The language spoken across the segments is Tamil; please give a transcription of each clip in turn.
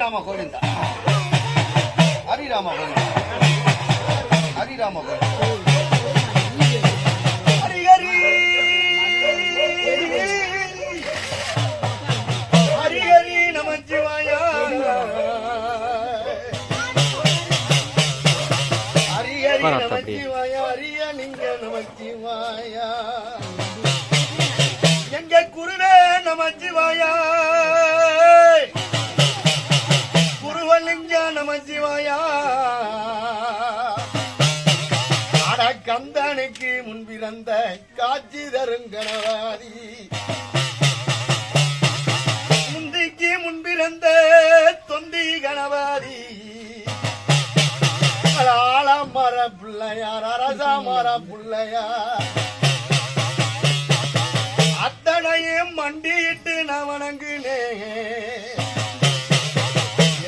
ராம கோவிந்தா. ஹரிராம கோவிந்தா. ஹரிராம கோவிந்தா. நமச்சிவாயா அரிய நீங்க நமச்சிவாயா கந்தனுக்கு முன்பிறந்த காட்சி தருங்கனவாதி முந்திக்கு முன்பிறந்த தொந்தி கணவாதி ஆலமர பிள்ளையார் அரச மர பிள்ளையார். அத்தனையும் மண்டியிட்டு நான் வணங்குனே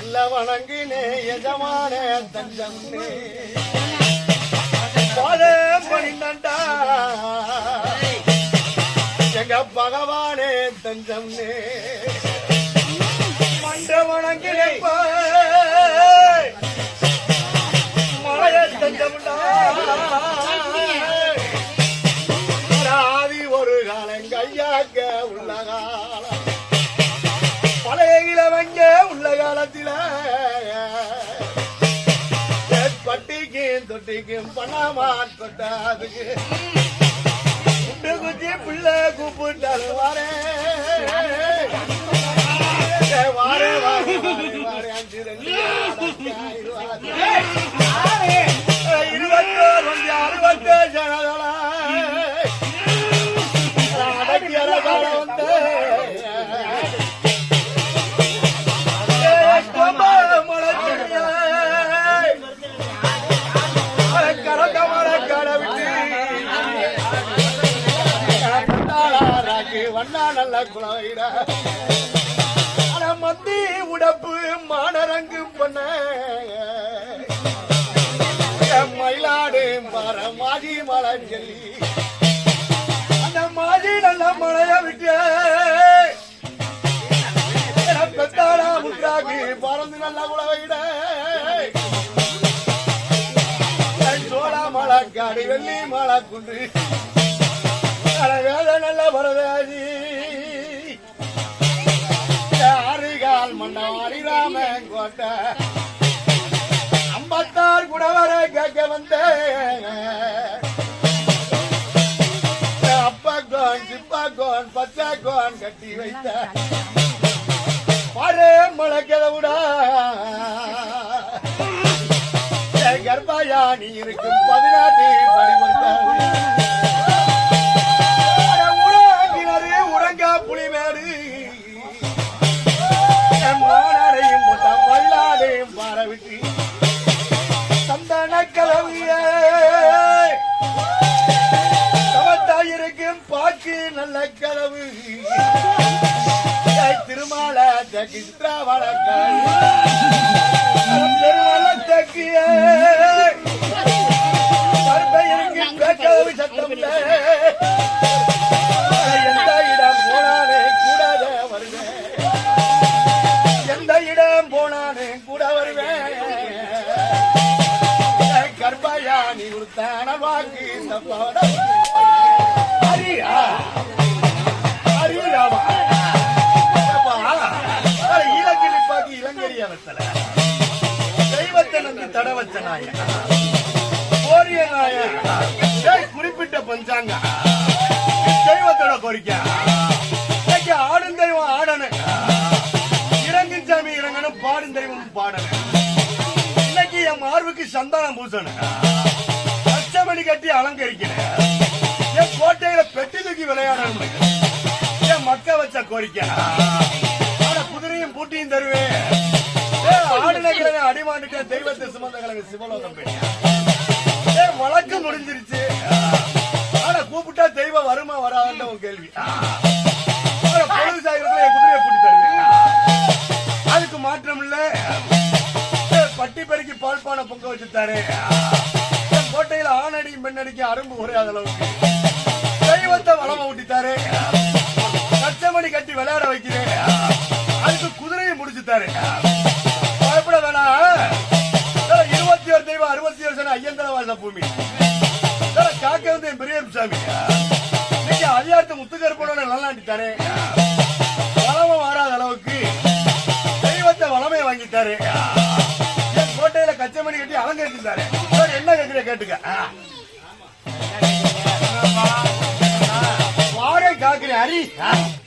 எல்லாம் வணங்குனே எஜமான தஞ்சம்னே. பாதம் பணிந்தண்டா எங்க பகவானே தஞ்சம்னே. மன்ற வணங்கினே பட்டிக்கும் தொட்டிக்கும் பணமா தொட்டாதுக்கு குண்டு குச்சி பிள்ளை கூப்பிட்டாலும் வரேன் வாரே வாரே வாரே வாரே அஞ்சு ரெண்டு மண்ணா நல்ல குழாயிட மந்தி உடப்பு மானரங்கு பண்ண மயிலாடு மர மாஜி மலை சொல்லி அந்த மாஜி நல்ல மழைய விட்டு. பெத்தாடா முட்டாக்கு பறந்து நல்ல குழவையிட சோழா மழை காடு வெள்ளி மழை குண்டு வேத நல்ல பரதாஜி ஆறுகால் மன்னாரி அரிராமன் கோட்டை. கூட குடவர கேட்க வந்தேன். அப்பகோன் சிப்பகோன் பச்சகோன் கட்டி வைத்த. பாரு முளைக்கதவுடா நீ இருக்கும் பதினாட்டு கலவியே சமத்தாயிருக்கும் பாக்கு நல்ல கலவு திருமால தக்கி சித்ராவள வாக்கு இந்த பாடம் ஹரியா ஹரி ராமா பாக்கி இளங்கரிய வெத்தல தெய்வத்தை நம்பி தட வச்ச நாய கோரிய நாய குறிப்பிட்ட பஞ்சாங்க தெய்வத்தோட கோரிக்கை இன்னைக்கு ஆடும் தெய்வம் ஆடணும் இறங்கும் சாமி இறங்கணும் பாடும் தெய்வம் பாடணும். இன்னைக்கு என் மார்புக்கு சந்தானம் பூசணும். கட்டி அலங்கரிக்கிறேன். என் கோட்டையில பெட்டி தூக்கி விளையாடணும் என் மக்க வச்ச கோரிக்கை குதிரையும் பூட்டியும் தருவேன். ஏய், அடிமாண்டுட்டு தெய்வத்தை சுமந்த கிழமை சிவலோகம் போயிட்டேன் வழக்கு முடிஞ்சிருச்சு. ஆனா கூப்பிட்டா தெய்வம் வருமா வராதுன்னு உன் கேள்வி. பொழுது சாகிறதுல என் குதிரையை பூட்டி தருவேன். அதுக்கு மாற்றம் இல்ல. பட்டி பெருக்கி பால்பானை பொங்க வச்சுட்டாரு பெண்ணடிக்க அரும்பு குறையாத அளவுக்கு தெய்வத்தை வளமா ஊட்டித்தாரு. கச்சமணி கட்டி விளையாட வைக்கிறேன். அதுக்கு குதிரையை முடிச்சுத்தாரு. பயப்பட வேணாம். இருபத்தி ஒரு தெய்வம் அறுபத்தி ஒரு சன ஐயந்தர வாச பூமி. காக்க வந்து என் பெரிய சாமி நீங்க அதிகாரத்தை முத்துக்கருப்பனோட நல்லாண்டித்தாரு. வளமா வராத அளவுக்கு தெய்வத்தை வளமே வாங்கிட்டாரு என் கோட்டையில கச்சமணி கட்டி அலங்கரிச்சிருந்தாரு. என்ன கேட்கிறேன் கேட்டுக்க. ஆ. வாரை காக்கிறேன் ஹரி